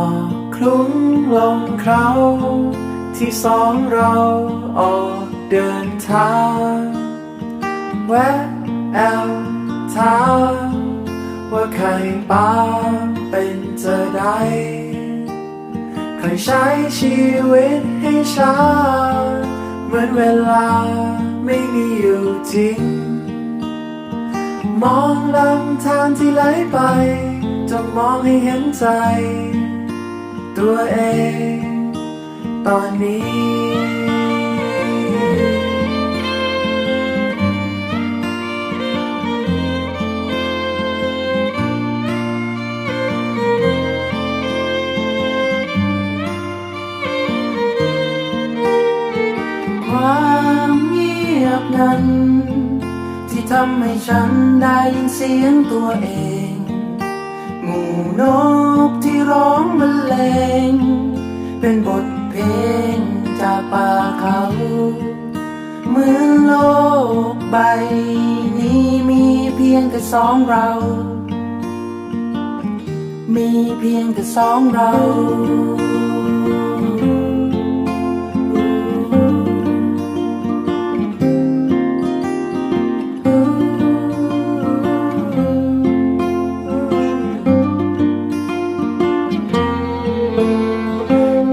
อกคลุ้งลงเคราที่สองเราออกเดินทางแวะแอลถามว่าใครป้าเป็นจะได้เคยใช้ชีวิตให้ช้า เหมือนเวลาไม่มีอยู่จริง มองลำธารที่ไหลไปจงมองให้เห็นใจ ตัวเอง ตอนนี้ ความเงียบนั้น ที่ทำให้ฉันได้ยินเสียงตัวเอง งูนก บนี้มีเพียงแค่สองเรา มีเพียงแค่สองเรา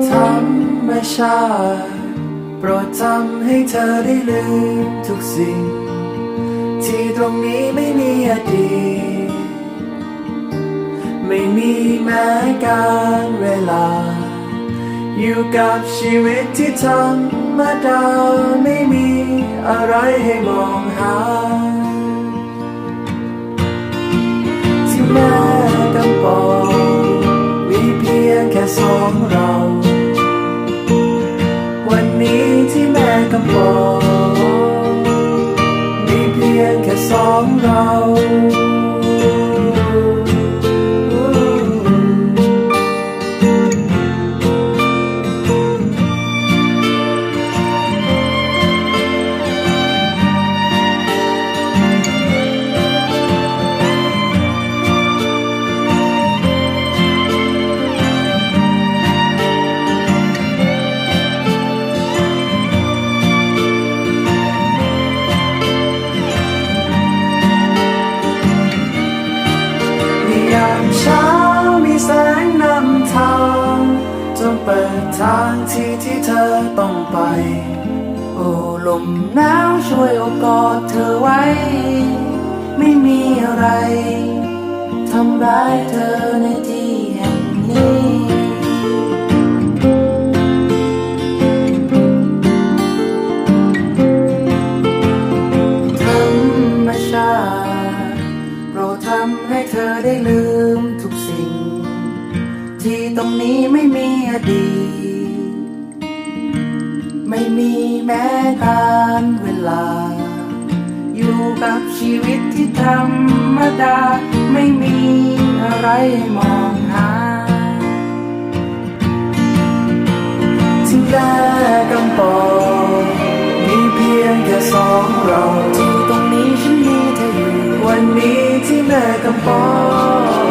ธรรมชาติโปรดทำให้เธอได้ลืมทุกสิ่ง ที่ตรงนี้ไม่มีอดีต ไม่มีแม้การเวลา อยู่กับชีวิตที่ธรรมดาไม่มีอะไรให้มองหา ทางที่ที่เธอต้องไป โอ้ลมหนาวช่วยโอกอดเธอไว้ ไม่มีอะไรทำร้ายเธอในที่แห่งนี้ธรรมชาติโปรดทำให้เธอได้ลืมทุกสิ่ง ที่ตรงนี้ไม่มีอดีต ไม่มีแม้การเวลา อยู่กับชีวิตที่ธรรมดา ไม่มีอะไรให้มองหาที่แม่กำปองมีเพียงแค่สองเราที่ตรงนี้ฉันมีเธออยู่ วันนี้ที่แม่กำปอง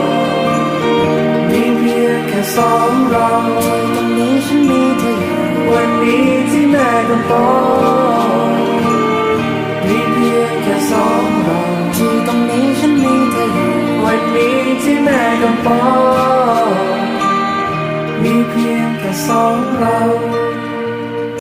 มีเพียงแค่สองเราันต่อมีเพียงแค่สองเราที่ตรงนี้ฉันมีเธออยู่วันนี้ที่แม่กำปองมีเพียงแค่สองเรา